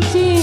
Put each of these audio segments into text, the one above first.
যে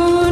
Oh.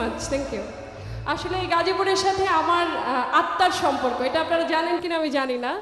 Much thank you আসলে এই গাজীপুরের সাথে আমার আত্মার সম্পর্ক, এটা আপনারা জানেন কিনা আমি জানি না।